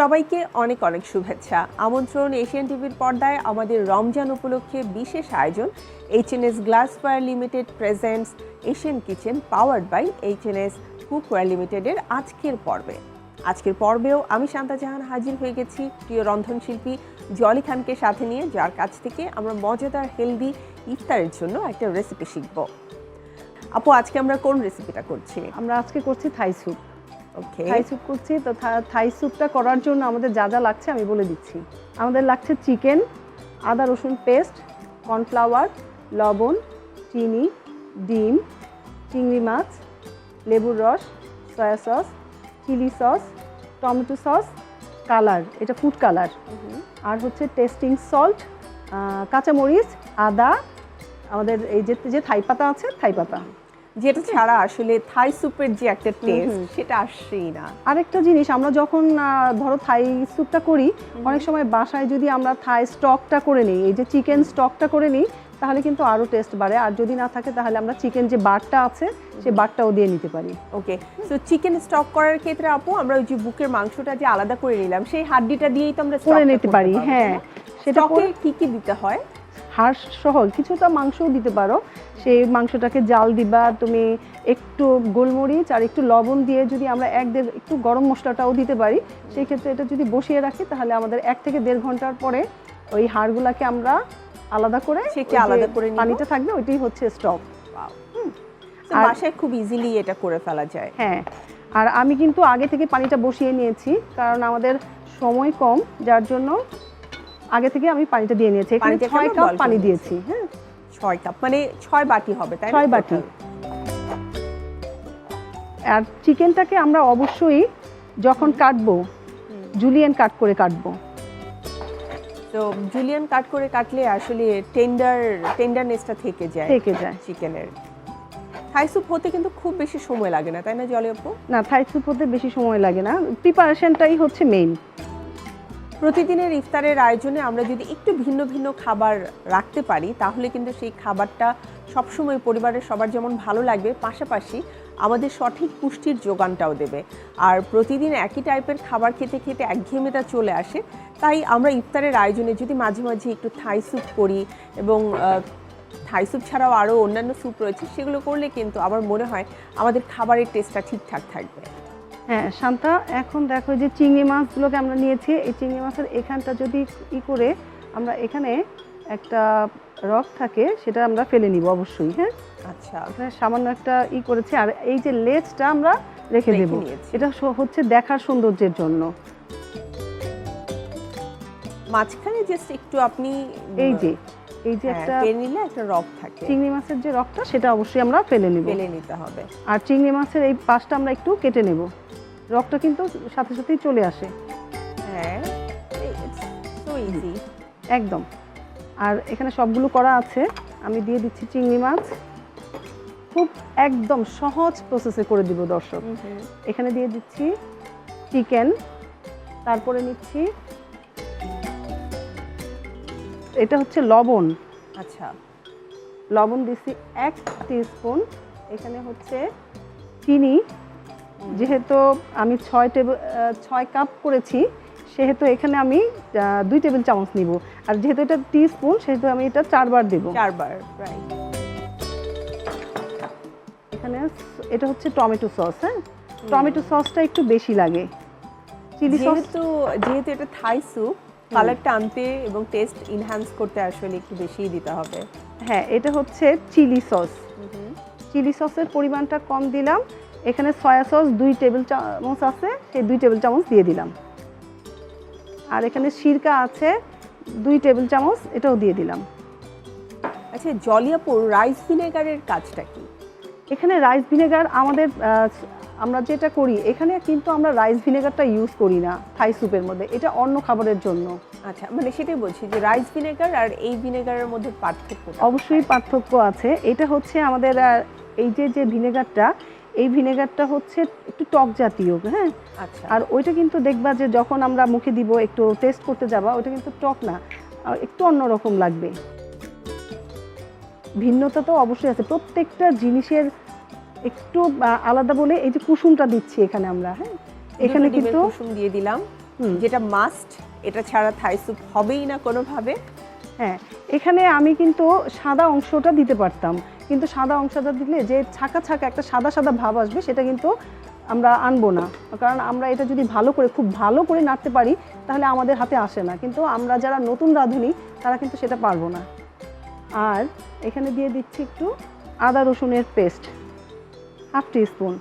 সবাইকে অনেক অনেক শুভেচ্ছা। আমন্ত্রণ এশিয়ান টিভির পর্দায় আমাদের রমজান উপলক্ষে বিশেষ আয়োজন HNS glassware limited presents Asian kitchen powered by HNS cookware লিমিটেডের আজকের পর্বে। আজকের পর্বেও আমি শান্তা জাহান হাজির হয়ে গেছি, প্রিয় রন্ধনশিল্পী জলি খানকে সাথে নিয়ে, যার কাছ থেকে আমরা মজাদার হেলদি ইফতারের জন্য একটা রেসিপি শিখব। আপু, আজকে আমরা কোন রেসিপিটা করছি? আমরা আজকে করছি থাই স্যুপ থাই স্যুপ করছি তো থা- থাই স্যুপটা করার জন্য আমাদের যা যা লাগছে আমি বলে দিচ্ছি। আমাদের লাগছে চিকেন আদা রসুন পেস্ট কর্নফ্লাওয়ার লবণ চিনি ডিম চিংড়ি মাছ লেবুর রস soya sauce chilli sauce tomato sauce colour এটা ফুড কালার আর হচ্ছে টেস্টিং সল্ট কাঁচামরিচ আদা আমাদের এই যে যে থাই পাতা আছে থাই পাতা। যেটা ছাড়া আসলে থাই স্যুপের যে একটা টেস্ট সেটা আসছেই না। আরেকটা জিনিস আমরা যখন ধরো থাই স্যুপটা করি অনেক সময় বাসায় যদি আমরা থাই স্টকটা করে নিই এই যে চিকেন স্টকটা করে নিই তাহলে কিন্তু আরও টেস্ট বাড়ে। আর যদি না থাকে তাহলে আমরা চিকেন যে বারটা আছে সেই বারটাও দিয়ে নিতে পারি। ওকে সো চিকেন স্টক করার ক্ষেত্রে আপু আমরা ওই যে বুকের মাংসটা যে আলাদা করে নিলাম সেই হাড্ডিটা দিয়েই তো আমরা করে নিতে পারি হ্যাঁ। সেটা কি কি দিতে হয়? হাড় সহ কিছুটা মাংসও দিতে পারো। সেই মাংসটাকে জাল দিবা তুমি একটু গোলমরিচ আর একটু লবণ দিয়ে যদি আমরা এক দেড় একটু গরম মশলাটাও দিতে পারি সেই ক্ষেত্রে এটা যদি বসিয়ে রাখি তাহলে আমাদের এক থেকে দেড় ঘণ্টার পরে ওই হাড়গুলাকে আমরা আলাদা করে সেকে আলাদা করে পানিটা থাকবে ওইটাই হচ্ছে স্টক. আর- বাসায় খুব ইজিলি এটা করে ফেলা যায়। হ্যাঁ। আর আমি কিন্তু আগে থেকে পানিটা বসিয়ে নিয়েছি কারণ আমাদের সময় কম যার জন্য আগে থেকে আমি পানিটা দিয়ে নিয়েছি। এখানে ছয় কাপ পানি দিয়েছি হ্যাঁ। ছয় কাপ মানে ছয় বাটি হবে তাই ছয় বাটি। আর চিকেনটাকে আমরা অবশ্যই যখন কাটবো জুলিয়ান কাট করে কাটবো। তো জুলিয়ান কাট করে কাটলে আসলে টেন্ডার টেন্ডারনেসটা থেকে যায় থেকে যায়। চিকেনের। থাই স্যুপ হতে কিন্তু খুব বেশি সময় লাগে না তাই না জলে না থাই স্যুপ হতে বেশি সময় লাগে না। প্রিপারেশনটাই হচ্ছে মেইন। প্রতিদিনের ইফতারের আয়োজনে আমরা যদি একটু ভিন্ন ভিন্ন খাবার রাখতে পারি, তাহলে কিন্তু সেই খাবারটা সবসময় পরিবারের সবার যেমন ভালো লাগবে, পাশাপাশি আমাদের সঠিক পুষ্টির যোগানটাও দেবে। আর প্রতিদিন একই টাইপের খাবার খেতে খেতে একঘেয়েমিতা চলে আসে, তাই আমরা ইফতারের আয়োজনে যদি মাঝে মাঝে একটু থাই স্যুপ করি এবং থাই স্যুপ ছাড়াও আরও অন্যান্য স্যুপ রয়েছে, সেগুলো করলে কিন্তু আমার মনে হয় আমাদের খাবারের টেস্টটা ঠিকঠাক থাকবে। হ্যাঁ শান্তা এখন দেখো যে চিংড়ি মাছগুলোকে আমরা নিয়েছি। এই চিংড়ি মাছের এখানটা যদি ই করে আমরা এখানে একটা রক থাকে সেটা আমরা ফেলে নিব অবশ্যই হ্যাঁ? আচ্ছা। এখানে সামান্য একটা ই করেছি আর এই যে লেজটা আমরা রেখে দেব। এটা হচ্ছে দেখার সৌন্দর্যের জন্য। মাঝখানে জাস্ট একটু আপনি এই যে এই যে হ্যাঁ, একটা নিলে একটা রক থাকে। চিংড়ি মাছের যে রকটা সেটা অবশ্যই আমরা ফেলে নিব। ফেলে নিতে হবে। আর চিংড়ি মাছের এই পাশটা আমরা একটু কেটে নেব। রকটা কিন্তু সাথে সাথেই চলে আসে। হ্যাঁ ইজি একদম। আর এখানে সবগুলো করা আছে। আমি দিয়ে দিচ্ছি চিংড়ি মাছ। খুব একদম সহজ প্রসেসে করে দিব দর্শক। এখানে দিয়ে দিচ্ছি চিকেন তারপরে নিচ্ছি এটা হচ্ছে লবণ। আচ্ছা। লবণ দিচ্ছি এক স্পুন এখানে হচ্ছে চিনি। যেহেতু আমি ছয় টেবিল ছয় কাপ করেছি সেহেতু এখানে আমি দুই টেবিল চামচ নিব। আর যেহেতু এটা টি স্পুন সেহেতু আমি এটা চারবার দেব। চারবার এখানে এটা হচ্ছে টমেটো সস হ্যাঁ? টমেটো সসটা একটু বেশি লাগে। চিলি সস যেহেতু যেহেতু এটা থাই স্যুপ কালারটা আনতে এবং টেস্ট ইনহ্যান্স করতে আসলে একটু বেশিই দিতে হবে। হ্যাঁ এটা হচ্ছে চিলি সস। চিলি সসের পরিমাণটা কম দিলাম। এখানে সয়া সস দুই টেবিল চামচ আছে সেই দুই টেবিল চামচ দিয়ে দিলাম। আর এখানে সিরকা আছে দুই টেবিল চামচ এটাও দিয়ে দিলাম। আচ্ছা জলিয়াপুর রাইস ভিনেগারের কাজটা কি? এখানে রাইস ভিনেগার আমাদের আমরা যেটা করি এখানে কিন্তু আমরা রাইস ভিনেগারটা ইউজ করি না থাই স্যুপের মধ্যে। এটা অন্য খাবারের জন্য। আচ্ছা মানে সেটাই বলছি যে রাইস ভিনেগার আর এই ভিনেগারের মধ্যে পার্থক্য অবশ্যই পার্থক্য আছে। এটা হচ্ছে আমাদের এই যে যে ভিনেগারটা এই ভিনেগারটা হচ্ছে একটু টক জাতীয় হ্যাঁ? আচ্ছা। আর ওইটা কিন্তু দেখবা যে যখন আমরা মুখে দিব একটু টেস্ট করতে যাবা ওইটা কিন্তু টক না। একটু অন্যরকম লাগবে। ভিন্নতা তো অবশ্যই আছে। প্রত্যেকটা জিনিসের একটু আলাদা বলে এই যে কুসুমটা দিচ্ছি এখানে আমরা হ্যাঁ? এখানে কিন্তু কুসুম দিয়ে দিলাম। যেটা মাস্ট এটা ছাড়া থাই স্যুপ হবেই না কোনোভাবে। হ্যাঁ এখানে আমি কিন্তু সাদা অংশটা দিতে পারতাম। কিন্তু সাদা অংশটা দিলে যে ছাকা ছাকা একটা সাদা সাদা ভাব আসবে সেটা কিন্তু আমরা আনব না। কারণ আমরা এটা যদি ভালো করে খুব ভালো করে নাড়তে পারি তাহলে আমাদের হাতে আসে না। কিন্তু আমরা যারা নতুন রাঁধুনি তারা কিন্তু সেটা পারব না। আর এখানে দিয়ে দিচ্ছি একটু আদা রসুনের পেস্ট, হাফ স্পুন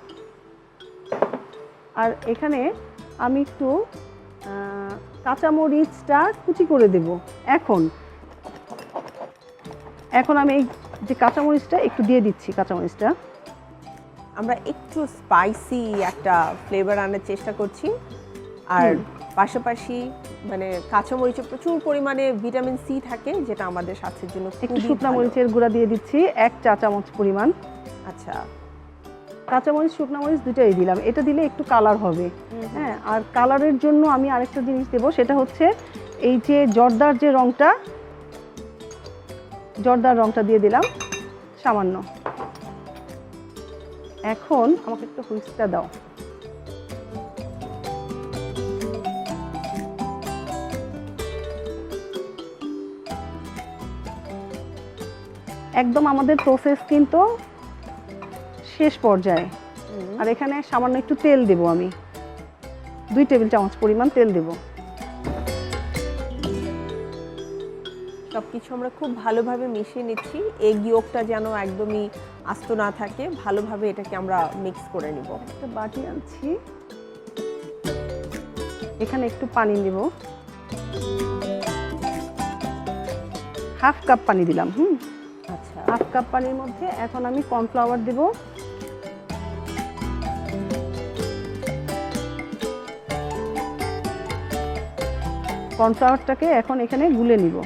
আর এখানে আমি একটু কাঁচামরিচটা কুচি করে দেব, এখন। এখন আমি এই যে কাঁচামরিচটা, একটু দিয়ে দিচ্ছি কাঁচামরিচটা। আমরা একটু স্পাইসি একটা ফ্লেভার আনার চেষ্টা করছি। আর পাশাপাশি মানে কাঁচামরিচে প্রচুর পরিমাণে ভিটামিন সি থাকে যেটা আমাদের স্বাস্থ্যের জন্য একটু শুকনা মরিচের গুঁড়া দিয়ে দিচ্ছি এক চা চামচ পরিমাণ। আচ্ছা। কাঁচামরিচ শুকনা মরিচ দুটাই দিলাম। এটা দিলে একটু কালার হবে। হ্যাঁ আর কালারের জন্য আমি আরেকটা জিনিস দেবো সেটা হচ্ছে এই যে জর্দার যে রংটা জর্দার রংটা দিয়ে দিলাম সামান্য। এখন আমাকে একটু হুইস্কটা দাও। একদম আমাদের প্রসেস কিন্তু শেষ পর্যায়ে। আর এখানে সামান্য একটু তেল দেবো আমি। দুই টেবিল চামচ পরিমাণ তেল দেবো। সবকিছু আমরা খুব ভালোভাবে মিশিয়ে নিচ্ছি। এগ ইয়োগটা যেন একদমই আস্ত না থাকে ভালোভাবে এটাকে আমরা মিক্স করে নিব। একটা বাটি আনছি। এখানে একটু পানি দেব। হাফ কাপ পানি দিলাম হুম। হাফ কাপ পানির মধ্যে এখন আমি কর্নফ্লাওয়ার দেব। কর্নফ্লাওয়ারটাকে এখন এখানে গুলে নিব।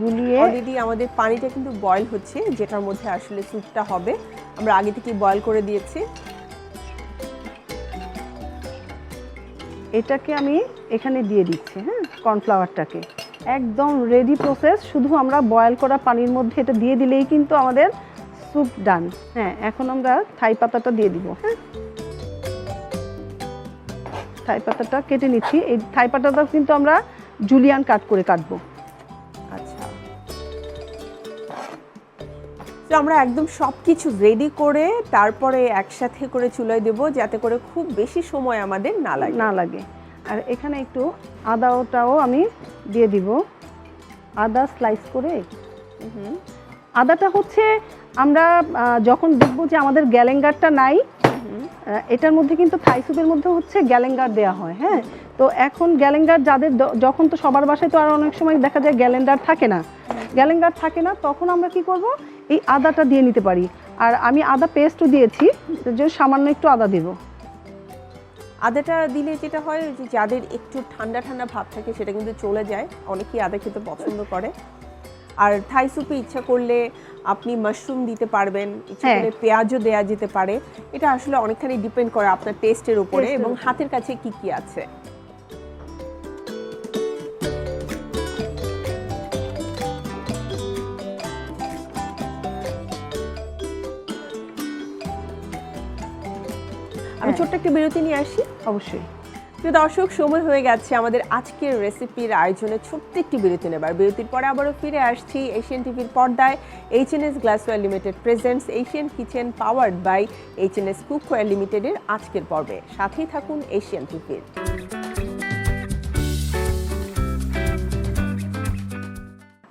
গুলিয়ে অলরেডি আমাদের পানিটা কিন্তু বয়েল হচ্ছে যেটার মধ্যে আসলে স্যুপটা হবে। আমরা আগে থেকে বয়েল করে দিয়েছি। এটাকে আমি এখানে দিয়ে দিচ্ছি হ্যাঁ কর্নফ্লাওয়ারটাকে। একদম রেডি প্রসেস শুধু আমরা বয়েল করা পানির মধ্যে এটা দিয়ে দিলেই কিন্তু আমাদের স্যুপ ডান হ্যাঁ এখন আমরা থাই পাতাটা দিয়ে দিব হ্যাঁ? থাই পাতাটা কেটে নিচ্ছি। এই থাই পাতাটা কিন্তু আমরা জুলিয়ান কাট করে কাটবো। আচ্ছা। তো আমরা একদম সব কিছু রেডি করে তারপরে একসাথে করে চুলায় দেব যাতে করে খুব বেশি সময় আমাদের না লাগে। না লাগে। আর এখানে একটু আদাটাও আমি দিয়ে দিব। আদা স্লাইস করে। হুম, আদাটা হচ্ছে আমরা যখন দেখব যে আমাদের গ্যালেঙ্গারটা নাই এটার মধ্যে কিন্তু থাই স্যুপের মধ্যে হচ্ছে গ্যালেঙ্গার দেওয়া হয় হ্যাঁ? তো এখন গ্যালেঙ্গার যাদের যখন তো সবার বাসায় তো আর অনেক সময় দেখা যায় গ্যালেন্ডার থাকে না। গ্যালেঙ্গার থাকে না তখন আমরা কি করব? এই আদাটা দিয়ে নিতে পারি। আর আমি আদা পেস্টও দিয়েছি যে সামান্য একটু আদা দেব। আদাটা দিলে যেটা হয় যে যাদের একটু ঠান্ডা ঠান্ডা ভাব থাকে সেটা কিন্তু চলে যায়। অনেকেই আদা খেতে পছন্দ করে। আর থাই স্যুপে ইচ্ছা করলে আপনি মাশরুম দিতে পারবেন ইচ্ছা হ্যাঁ। করলে পেঁয়াজও দেওয়া যেতে পারে। এটা আসলে অনেকখানি ডিপেন্ড করে আপনার টেস্টের উপরে এবং হাতের কাছে কি কি আছে। আমি হ্যাঁ। ছোট্ট একটা বিরতি নিয়ে আসি অবশ্যই। প্রিয় দর্শক সময় হয়ে গেছে আমাদের আজকের রেসিপির আয়োজনে ছোট্ট একটি বিরতি নেবার। বিরতির পরে আবারও ফিরে আসছি এশিয়ান টিভির পর্দায় H N S glassware limited presents Asian kitchen powered by H N S cookware লিমিটেডের আজকের পর্বে। সাথেই থাকুন এশিয়ান টিভির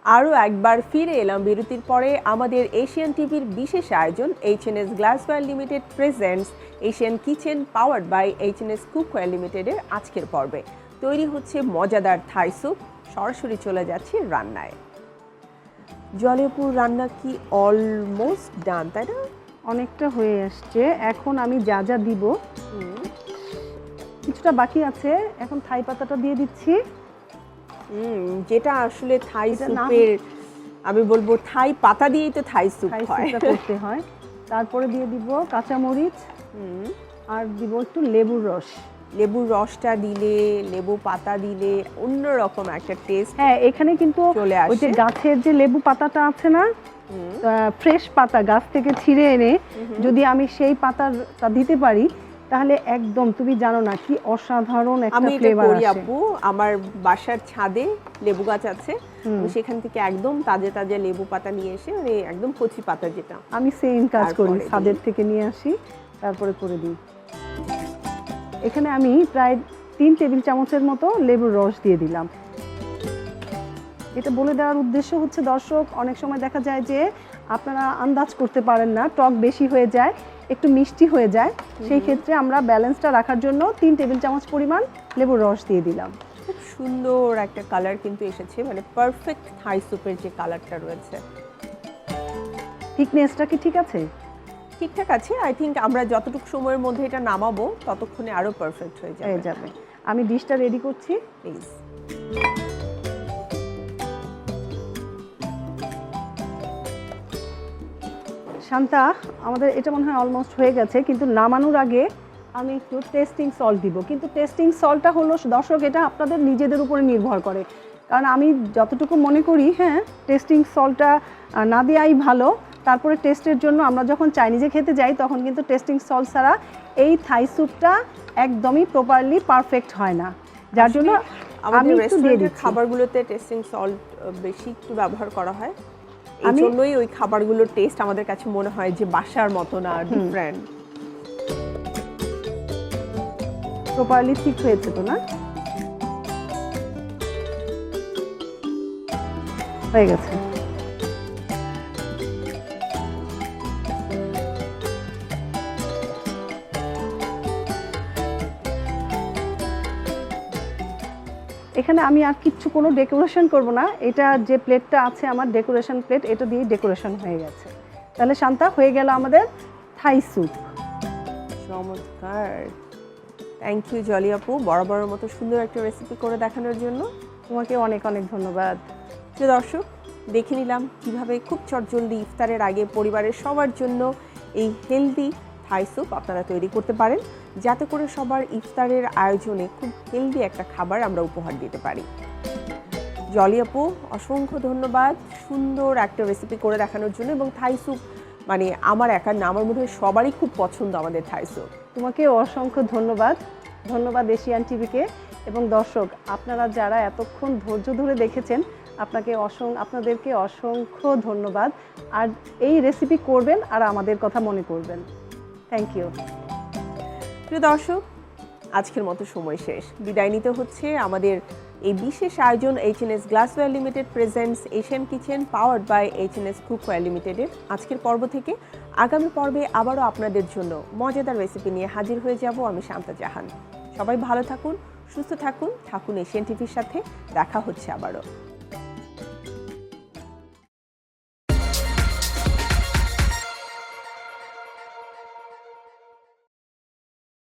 আরও একবার ফিরে এলাম বিরতির পরে আমাদের এশিয়ান টিভির বিশেষ আয়োজন H N S glassware limited presents Asian kitchen powered by H N S cookware লিমিটেডের আজকের পর্বে। তৈরি হচ্ছে মজাদার থাই স্যুপ সরাসরি চলে যাচ্ছে রান্নায়। জলেপুর রান্না কি অলমোস্ট ডান তাই না? অনেকটা হয়ে আসছে। এখন আমি যা যা দিব কিছুটা বাকি আছে। এখন থাই পাতাটা দিয়ে দিচ্ছি। যেটা আসলে থাই স্যুপের আমি বলব থাই পাতা দিয়েই তো থাই স্যুপ থাই হয়। করতে হয়। তারপরে দিয়ে দিব কাঁচামরিচ। আর দিব একটু লেবুর রস। লেবুর রসটা দিলে লেবু পাতা দিলে অন্যরকম একটা টেস্ট হ্যাঁ এখানে কিন্তু চলে ওই যে গাছের যে লেবু পাতাটা আছে না ফ্রেশ পাতা গাছ থেকে ছিঁড়ে এনে যদি আমি সেই পাতাটা দিতে পারি তাহলে একদম তুমি জানো না কি অসাধারণ একটা ফ্লেভার আসে আপু। আমার বাসার ছাদে লেবু গাছ আছে। সেখান থেকে একদম তাজা তাজা লেবু পাতা নিয়ে এসে মানে একদম কচি পাতা যেটা আমি সেম কাজ করি ছাদের থেকে নিয়ে আসি তারপরে করে দিই। এখানে আমি প্রায় তিন টেবিল চামচের মতো লেবুর রস দিয়ে দিলাম। এটা বলে দেওয়ার উদ্দেশ্য হচ্ছে দর্শক অনেক সময় দেখা যায় যে আপনারা আন্দাজ করতে পারেন না টক বেশি হয়ে যায়। একটু মিষ্টি হয়ে যায় সেই ক্ষেত্রে আমরা ব্যালেন্সটা রাখার জন্য তিন টেবিল চামচ পরিমাণ লেবুর রস দিয়ে দিলাম। খুব সুন্দর একটা কালার কিন্তু এসেছে মানে পারফেক্ট থাই স্যুপের যে কালারটা রয়েছে। থিকনেসটা কি ঠিক আছে? ঠিকঠাক আছে আই থিঙ্ক আমরা যতটুকু সময়ের মধ্যে এটা নামাবো ততক্ষণে আরও পারফেক্ট হয়ে হয়ে যাবে। যাবে। আমি ডিশটা রেডি করছি। প্লিজ শান্তা আমাদের এটা মনে হয় অলমোস্ট হয়ে গেছে কিন্তু নামানোর আগে আমি একটু টেস্টিং সল্ট দিব। কিন্তু টেস্টিং সল্টটা হলো দর্শক এটা আপনাদের নিজেদের উপরে নির্ভর করে। কারণ আমি যতটুকু মনে করি হ্যাঁ টেস্টিং সল্টটা না দেওয়াই ভালো। তারপরে টেস্টের জন্য আমরা যখন চাইনিজে খেতে যাই তখন কিন্তু টেস্টিং সল্ট ছাড়া এই থাই স্যুপটা একদমই প্রপারলি পারফেক্ট হয় না। যার জন্য আমি আমাদের রেস্টুরেন্টের খাবারগুলোতে টেস্টিং সল্ট বেশি একটু ব্যবহার করা হয়। এই জন্যই ওই খাবারগুলোর টেস্ট আমাদের কাছে মনে হয় যে বাসার মতো না ডিফারেন্ট প্রপারলি ঠিক হয়েছে তো না? হয়ে গেছে। এখানে আমি আর কিচ্ছু কোনো ডেকোরেশন করব না। এটা যে প্লেটটা আছে আমার ডেকোরেশন প্লেট এটা দিয়ে ডেকোরেশন হয়ে গেছে। তাহলে শান্তা হয়ে গেল আমাদের থাই স্যুপ। চমৎকার। থ্যাংক ইউ জলি আপু বরাবরের মতো সুন্দর একটা রেসিপি করে দেখানোর জন্য। তোমাকে অনেক অনেক ধন্যবাদ। প্রিয় দর্শক দেখে নিলাম কীভাবে খুব চটজলদি ইফতারের আগে পরিবারের সবার জন্য এই হেলদি থাই স্যুপ আপনারা তৈরি করতে পারেন। যাতে করে সবার ইফতারের আয়োজনে খুব হেলদি একটা খাবার আমরা উপহার দিতে পারি। জলি আপু, অসংখ্য ধন্যবাদ সুন্দর একটা রেসিপি করে দেখানোর জন্য এবং থাই স্যুপ মানে আমার একার না আমার মনে হয় সবারই খুব পছন্দ আমাদের থাই স্যুপ তোমাকে অসংখ্য ধন্যবাদ। ধন্যবাদ এশিয়ান টিভিকে এবং দর্শক, আপনারা যারা এতক্ষণ ধৈর্য ধরে দেখেছেন, আপনাকে অসং, আপনাদেরকে অসংখ্য ধন্যবাদ। আর এই রেসিপি করবেন আর আমাদের কথা মনে করবেন থ্যাংক ইউ প্রিয় দর্শক, আজকের মতো সময় শেষ। বিদায় নিতে হচ্ছে আমাদের এই বিশেষ আয়োজন H N S glassware limited presents Asian kitchen powered by H N S cookware লিমিটেডের আজকের পর্ব থেকে আগামী পর্বে আবারও আপনাদের জন্য মজাদার রেসিপি নিয়ে হাজির হয়ে যাব আমি শান্তা জাহান। সবাই ভালো থাকুন, সুস্থ থাকুন থাকুন এশিয়ান টিভির সাথে। দেখা হচ্ছে আবারও।